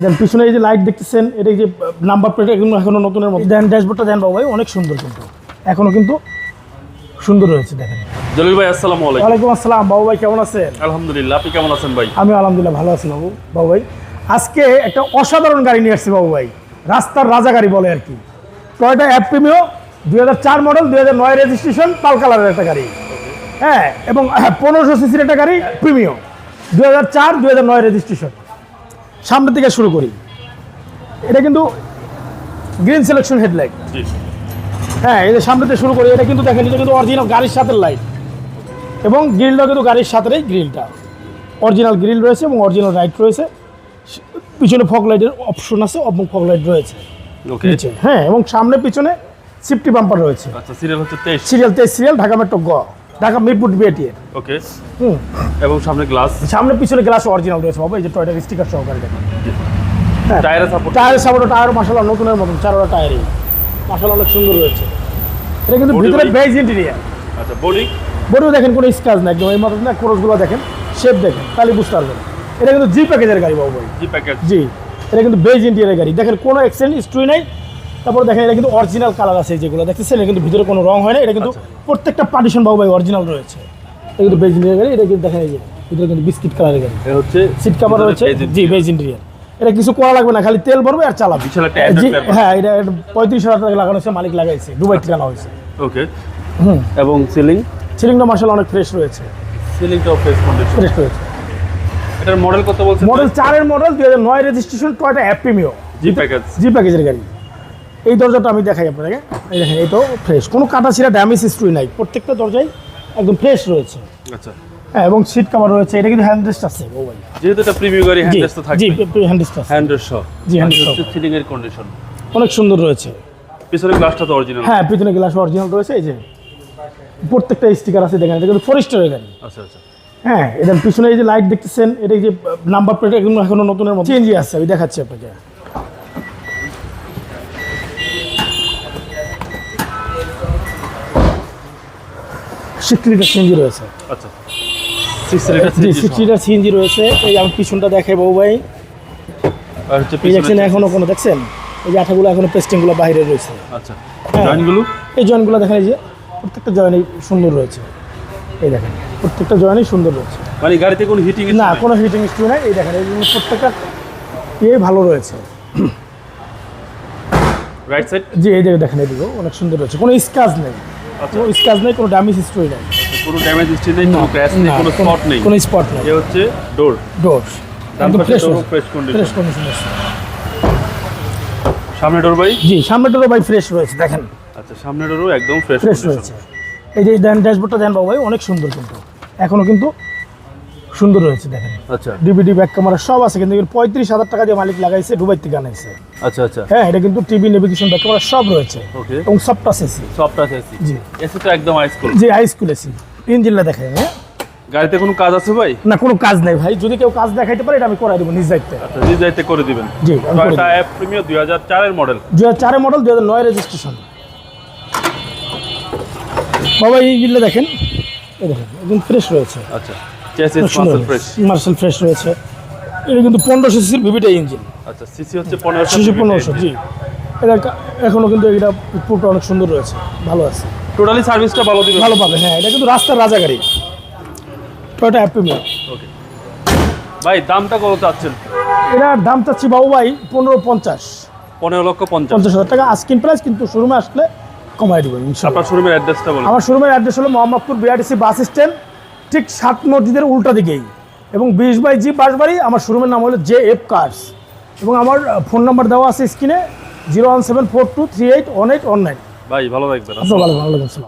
দেন পিছনে এই যে লাইট দেখতেছেন এটা যে নাম্বার প্লেট এগুলো এখনও নতুনের মতো। দেন ড্যাশবোর্ডটা দেন বাবু ভাই অনেক সুন্দর কিন্তু। এখনও কিন্তু সুন্দর রয়েছে দেখেন। জলিল ভাই আসসালামু আলাইকুম। ওয়ালাইকুম আসসালাম বাবু ভাই কেমন আছেন? আলহামদুলিল্লাহ আপনি কেমন আছেন ভাই? আমি আলহামদুলিল্লাহ ভালো আছি বাবু বাবু ভাই। আজকে একটা অসাধারণ গাড়ি নিয়ে আসছি বাবু ভাই রাস্তার রাজা গাড়ি বলে আর কি। টয়টা অ্যাপ প্রিমিও দুই হাজার চার মডেল দুই হাজার নয় রেজিস্ট্রেশন পাল কালারের একটা গাড়ি। হ্যাঁ এবং পনেরোশো সিসির একটা গাড়ি প্রিমিও দুই হাজার চার দুই হাজার নয় রেজিস্ট্রেশন সামনের থেকে শুরু করি। এটা কিন্তু গ্রিন সিলেকশন হেডলাইট হ্যাঁ এই যে সামনে থেকে শুরু করি এটা কিন্তু দেখেন এটা কিন্তু অরিজিনাল গাড়ির সাথে লাইট এবং গ্রিলটা কিন্তু গাড়ির সাথেই গ্রিলটা অরিজিনাল গ্রিল রয়েছে এবং অরিজিনাল লাইট রয়েছে। পিছনে ফগ লাইটের অপশন আছে এবং ফগ লাইট রয়েছে। হ্যাঁ এবং সামনে পিছনে সিফটি বাম্পার রয়েছে। আচ্ছা সিরিয়াল হচ্ছে সিরিয়াল তেইশ সিরিয়াল ঢাকা মেট্রো গ। ঢাকা মিরপুর ওকে হুম। এবং সামনে গ্লাস সামনে পিছনে গ্লাস অরিজিনাল রয়েছে বাবা এই যে টয়টার স্টিকার সহকারে দেখেন। টায়ারের সাপোর্ট টায়ারের সাপোর্ট টায়ার মাসাল্লাহ নতুনের মতন চারোটা টায়ারই মাসাল্লাহ অনেক সুন্দর রয়েছে। এটা কিন্তু ভিতরে বেজ ইন্টেরিয়ার আচ্ছা বডি বডিও দেখেন কোনো স্কাচ না একদম এই মতো না ক্রসগুলো দেখেন শেপ দেখেন তাহলে বুঝতে পারবেন। এটা কিন্তু জি প্যাকেজের গাড়ি বাবু ভাই। G package G. এটা কিন্তু বেজ ইন্টিরিয়ারের গাড়ি। দেখেন কোনো এক্সেন্ট স্ট্রুই নাই। তারপর দেখেন এটা কিন্তু অরিজিনাল কালার আছে যেগুলো। দেখতেছেন এটা কিন্তু ভিতরে কোনো রং হয় না এটা কিন্তু প্রত্যেকটা পার্টিশন বাবু ভাই অরিজিনাল রয়েছে। এটা কিন্তু বেজ ইন্টিরিয়ার গাড়ি এটা কিন্তু দেখা যায় ভিতরে কিন্তু বিস্কিট কালারের গাড়ি। এটা হচ্ছে সিট কাভার রয়েছে। জি বেজ ইন্টিরিয়ার এটা কিছু করা লাগবে না খালি তেল ভরবে আর চালাবে। জি, হ্যাঁ এটা এটা পঁয়ত্রিশ হাজার টাকা লাগানো হয়েছে মালিক লাগাইছে দুবাই থেকে আনা হয়েছে। ওকে হুম। এবং সিলিং সিলিংটা মার্শাল অনেক ফ্রেশ রয়েছে। সিলিংটাও ফ্রেশ কন্ডিশন ফ্রেশ রয়েছে। এটার মডেল কত বলছেন? মডেল চারের মডেল দুই হাজার নয় রেজিস্ট্রেশন টয়টা অ্যাপ প্রিমিও জি প্যাকেজ জি প্যাকেজের গাড়ি। এই দরজাটা আমি দেখাই আপনাকে। এই দেখেন এইটাও ফ্রেশ কোনো কাটা ছিঁড়া ড্যামেজ হিস্ট্রি নাই। প্রত্যেকটা দরজাই একদম ফ্রেশ রয়েছে। আচ্ছা। হ্যাঁ এবং সিট কাভার রয়েছে। এটা কিন্তু হ্যান্ডরেস্ট আছে ও ভাই যেহেতু এটা প্রিমিয়াম গাড়ি হ্যান্ড তো থাকবে। জি হ্যান্ডরেস্ট আছে। হ্যান্ডের সহ। জি, hand সহ। সিলিং এর কন্ডিশন অনেক সুন্দর রয়েছে। পিছনের গ্লাসটা তো অরিজিনাল হ্যাঁ পিছনে গ্লাস অরিজিনাল রয়েছে। এই যে প্রত্যেকটা স্টিকার আছে দেখেন। এটা কিন্তু ফরেস্টের গাড়ি। আচ্ছা আচ্ছা। হ্যাঁ এটা পিছনে এই যে লাইট দেখতেছেন এটা যে নাম্বার প্লেট এখনও নতুনের মতো। চেঞ্জই আছে। আমি দেখাচ্ছি আপনাকে। সিক্স লিটার সিএনজি রয়েছে। আচ্ছা। সিক্স লিটার সিএনজি রয়েছে। এই আমি পিছনটা দেখাই বাবু ভাই। আর হচ্ছে এই দেখছেন পিছনে এখনও কোনো দেখছেন? এই আঠাগুলো এখনও পেস্টিংগুলো বাইরে রয়েছে। আচ্ছা। হ্যাঁ। জয়েন্টগুলো এই জয়েন্টগুলো দেখেন এই যে প্রত্যেকটা সুন্দর রয়েছে। এই দেখেন প্রত্যেকটা সুন্দর রয়েছে। মানে গাড়িতে কোনো হিটিং না কোনো হিটিং নাই। এই দেখেন এই জন্য প্রত্যেকটা ইয়ে ভালো রয়েছে। রাইট সাইড জি এই দেখেন এদিকেও অনেক সুন্দর রয়েছে। কোনো স্কাচ নেই। কোনো স্ক্র্যাচ নেই কোনো ড্যামেজ হিস্ট্রি নেই। কোনো ড্যামেজ হিস্ট্রি নেই কোনো ক্র্যাশ নেই কোনো স্পট নেই। কোনো স্পট নেই। এ হচ্ছে ডোর ডোর একদম fresh fresh condition fresh condition আছে সামনে ডোর ভাই? জি সামনে ডোর ভাই ফ্রেশ রয়েছে দেখেন। আচ্ছা সামনে ডোরও একদম ফ্রেশ ফ্রেশ রয়েছে। এই যে ড্যাশবোর্ডটা দেন বাবু ভাই অনেক সুন্দর কিন্তু। এখনও কিন্তু সুন্দর রয়েছে দেখেন। আচ্ছা। ডিভিডি ব্যাক ক্যামেরা সব আছে কিন্তু পঁয়ত্রিশ হাজার টাকা দিয়ে মালিক লাগাইছে দুবাই থেকে আনাইছে আচ্ছা আচ্ছা। হ্যাঁ এটা কিন্তু টিভি নেভিগেশন ব্যাক ক্যামেরা সব রয়েছে। ওকে এবং সব টাচ এসি সফট এসি জি। এসি তো একদম আইস কুল জি হাই স্কুল এসি ইঞ্জিনটা দেখেন হ্যাঁ। গাড়িতে কোনো কাজ আছে ভাই? না কোনো কাজ নেই ভাই। যদি কেউ কাজ দেখাইতে পারে এটা আমি করাই দেবো নিজ দায়িত্বে। আচ্ছা নিজ দায়িত্বে করে দিবেন। জি টয়টা অ্যাপ প্রিমিয়ার দুই হাজার চারের মডেল দু হাজার চারের মডেল দু হাজার নয় রেজিস্ট্রেশন বাবা এই ইঞ্জিনটা দেখেন। এই দেখেন একদম ফ্রেশ রয়েছে। আচ্ছা। মার্শাল ফ্রেশ রয়েছে। এটা কিন্তু পনেরোশো সিসির ভিভিটা ইঞ্জিন আচ্ছা সিসি হচ্ছে পনেরোশো শিশু পনেরোশো জি। এটা কা- এখনও কিন্তু এটা পুরোটা অনেক সুন্দর রয়েছে ভালো আছে। টোটালি সার্ভিসটা ভালো ভালো পাবে হ্যাঁ এটা কিন্তু রাস্তার রাজা গাড়ি। টয়টা হ্যাপি মিল ওকে ভাই দামটা কত চাচ্ছেন? এটার দাম চাচ্ছি বাবু ভাই পনেরো পঞ্চাশ। পনেরো লক্ষ পঞ্চাশ। পঞ্চাশ হাজার টাকা আস্কিন প্রাইস কিন্তু শোরুমে আসলে কমাই দেবেন আপনার শোরুমের অ্যাড্রেসটা বলুন। আমার শোরুমের অ্যাড্রেস হলো মোহাম্মদপুর বিআরটিসি বাস স্ট্যান্ড ঠিক সাত মসজিদের উল্টা দিকেই। এবং বিশ বাই জি বাসবাড়ি আমার শোরুমের নাম হলো জে এফ কার্স। এবং আমার ফোন নাম্বার দেওয়া আছে স্ক্রিনে zero one seven four two three eight one eight one nine. ভাই ভালো থাকবেন। ভালো ভালো